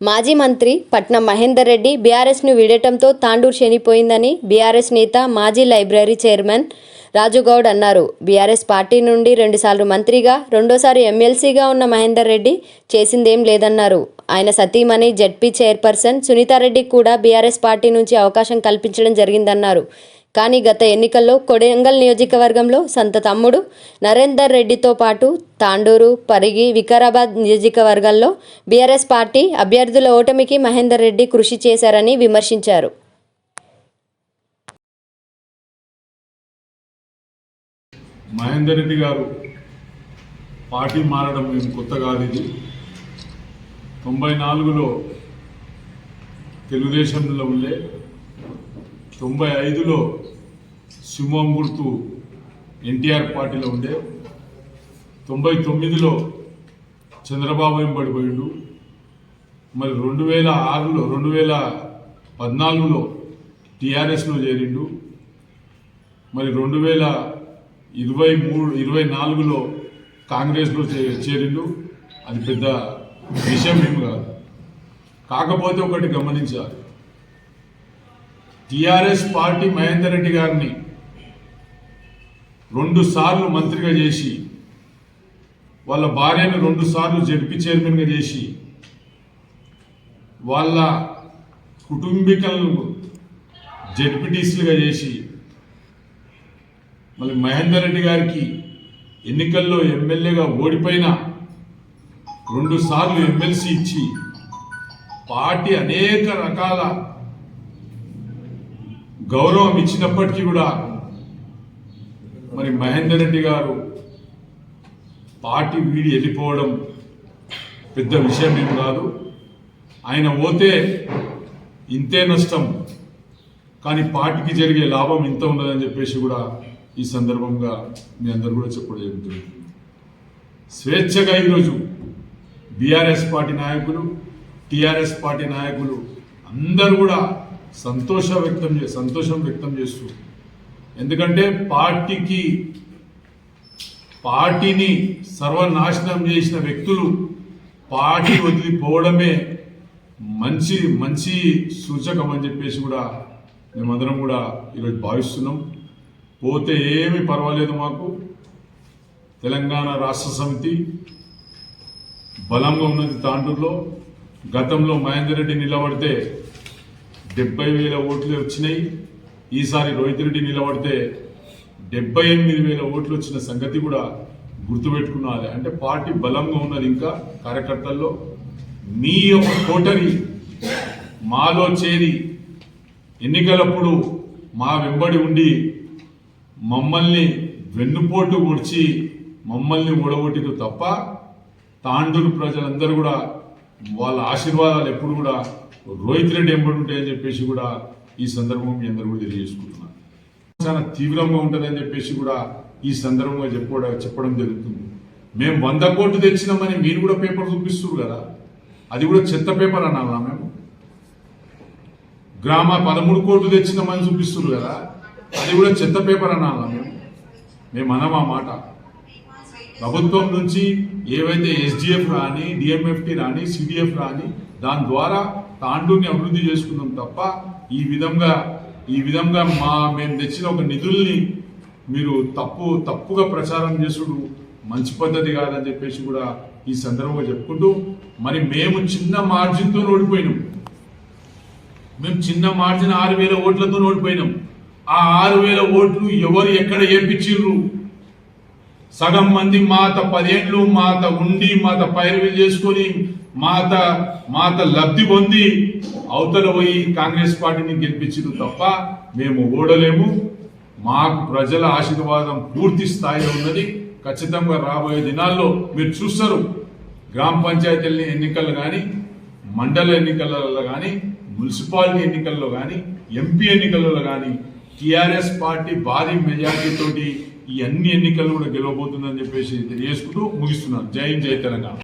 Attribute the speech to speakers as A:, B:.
A: మాజీ మంత్రి పట్నం మహేందర్ రెడ్డి బీఆర్ఎస్ను వీడటంతో తాండూరు చనిపోయిందని బీఆర్ఎస్ నేత మాజీ లైబ్రరీ చైర్మన్ రాజుగౌడ్ అన్నారు. బీఆర్ఎస్ పార్టీ నుండి రెండుసార్లు మంత్రిగా రెండోసారి ఎమ్మెల్సీగా ఉన్న మహేందర్ రెడ్డి చేసిందేం లేదన్నారు. ఆయన సతీమణి జడ్పీ చైర్పర్సన్ సునీతారెడ్డికి కూడా బీఆర్ఎస్ పార్టీ నుంచి అవకాశం కల్పించడం జరిగిందన్నారు. కానీ గత ఎన్నికల్లో కొడంగల్ నియోజకవర్గంలో సంత తమ్ముడు నరేందర్ రెడ్డితో పాటు తాండూరు పరిగి వికారాబాద్ నియోజకవర్గాల్లో బీఆర్ఎస్ పార్టీ అభ్యర్థుల ఓటమికి మహేందర్ రెడ్డి కృషి చేశారని విమర్శించారు.
B: మహేందర్ రెడ్డి గారు పార్టీ మారడం మేము కొత్త కాదు ఇది. తొంభై నాలుగులో తెలుగుదేశంలో ఉండే తొంభై ఐదులో సింహం గుర్తు ఎన్టీఆర్ పార్టీలో ఉండే తొంభై తొమ్మిదిలో చంద్రబాబు వెంబడిపోయిండు మరి రెండు వేల ఆరులో రెండు వేల పద్నాలుగులో టీఆర్ఎస్లో చేరిండు. మరి రెండు వేల ఇరవై మూడు ఇరవై నాలుగులో కాంగ్రెస్లో చేరిండు. అది పెద్ద విషయం ఏమి కాదు. కాకపోతే ఒకటి గమనించాలి. టిఆర్ఎస్ పార్టీ మహేందర్ రెడ్డి గారిని రెండు సార్లు మంత్రిగా చేసి వాళ్ళ భార్యను రెండు సార్లు జడ్పీ చైర్మన్గా చేసి వాళ్ళ కుటుంబీకులను జడ్పీటీసీలుగా చేసి మళ్ళీ మహేందర్ రెడ్డి గారికి ఎన్నికల్లో ఎమ్మెల్యేగా ఓడిపోయిన రెండు సార్లు ఎమ్మెల్సీ ఇచ్చి పార్టీ అనేక రకాల గౌరవం ఇచ్చినప్పటికీ కూడా మరి మహేందర్ రెడ్డి గారు పార్టీ వీడి వెళ్ళిపోవడం పెద్ద విషయం ఏం కాదు. ఆయన పోతే ఇంతే నష్టం. కానీ పార్టీకి జరిగే లాభం ఇంత ఉన్నదని చెప్పేసి కూడా ఈ సందర్భంగా మీ అందరు కూడా చెప్పడం జరుగుతుంది. స్వేచ్ఛగా ఈరోజు బీఆర్ఎస్ పార్టీ నాయకులు టీఆర్ఎస్ పార్టీ నాయకులు అందరూ కూడా సంతోష వ్యక్తం చే సంతోషం వ్యక్తం చేస్తూ. ఎందుకంటే పార్టీకి పార్టీని సర్వనాశనం చేసిన వ్యక్తులు పార్టీ వదిలిపోవడమే మంచి మంచి సూచకం అని చెప్పేసి కూడా మేమందరం కూడా ఈరోజు భావిస్తున్నాం. పోతే ఏమీ పర్వాలేదు మాకు. తెలంగాణ రాష్ట్ర సమితి బలంగా ఉన్నది తాండూరులో. గతంలో మహేందర్ రెడ్డి నిలబడితే డెబ్బై వేల ఓట్లు వచ్చినాయి. ఈసారి రోహిత్ రెడ్డి నిలబడితే డెబ్బై ఎనిమిది వేల ఓట్లు వచ్చిన సంగతి కూడా గుర్తుపెట్టుకున్నది అంటే పార్టీ బలంగా ఉన్నది ఇంకా కార్యకర్తల్లో. మీ యొక్క కోటరి మాలో చేరి ఎన్నికలప్పుడు మా వెంబడి ఉండి మమ్మల్ని వెన్నుపోటు పొడిచి మమ్మల్ని ఓడగొట్టిన తప్ప తాండూరు ప్రజలందరూ కూడా వాళ్ళ ఆశీర్వాదాలు ఎప్పుడు కూడా రోహిత్ రెడ్డి ఎంబడి ఉంటాయని చెప్పేసి కూడా ఈ సందర్భం మీ అందరూ కూడా తెలియజేసుకుంటున్నాను. చాలా తీవ్రంగా ఉంటుందని చెప్పేసి కూడా ఈ సందర్భంగా చెప్పుకోవడం చెప్పడం జరుగుతుంది. మేము వంద కోట్లు తెచ్చినామని మీరు కూడా పేపర్ చూపిస్తున్నారు కదా. అది కూడా చెత్త పేపర్ అనాలా మేము? గ్రామ పదమూడు కోట్లు తెచ్చినామని చూపిస్తున్నారు కదా. అది కూడా చెత్త పేపర్ అనాలా మేము? మేము అనమా మాట? ప్రభుత్వం నుంచి ఏవైతే ఎస్డిఎఫ్ రాని డిఎంఎఫ్టి రాని సిడిఎఫ్ రాని దాని ద్వారా తాండూని అభివృద్ధి చేసుకుందాం తప్ప ఈ విధంగా ఈ విధంగా మా మేము తెచ్చిన ఒక నిధుల్ని మీరు తప్పు తప్పుగా ప్రచారం చేసుడు మంచి పద్ధతి కాదని చెప్పేసి కూడా ఈ సందర్భంగా చెప్పుకుంటూ మరి మేము చిన్న మార్జిన్తో ఓడిపోయినాం. మేము చిన్న మార్జిన్ ఆరు వేల ఓట్లతో ఓడిపోయినాం. ఆ ఆరు వేల ఓట్లు ఎవరు ఎక్కడ ఏపించిర్రు సగం మంది మాత పదేళ్ళు మాత ఉండి మాత పైరువీలు చేసుకొని మాత మాత లబ్ధి పొంది అవతల పోయి కాంగ్రెస్ పార్టీని గెలిపించారు తప్ప మేము ఓడలేము. మాకు ప్రజల ఆశీర్వాదం పూర్తి స్థాయిలో ఉన్నది. ఖచ్చితంగా రాబోయే దినాల్లో మీరు చూస్తారు. గ్రామ పంచాయతీల ఎన్నికలు కానీ మండల ఎన్నికలలో కానీ మున్సిపాలిటీ ఎన్నికల్లో కానీ ఎంపీ ఎన్నికలలో కానీ టీఆర్ఎస్ పార్టీ భారీ మెజార్టీతోటి ఈ అన్ని ఎన్నికలు కూడా గెలవబోతుందని చెప్పేసి తెలియజేసుకుంటూ ముగిస్తున్నాను. జై జై తెలంగాణ.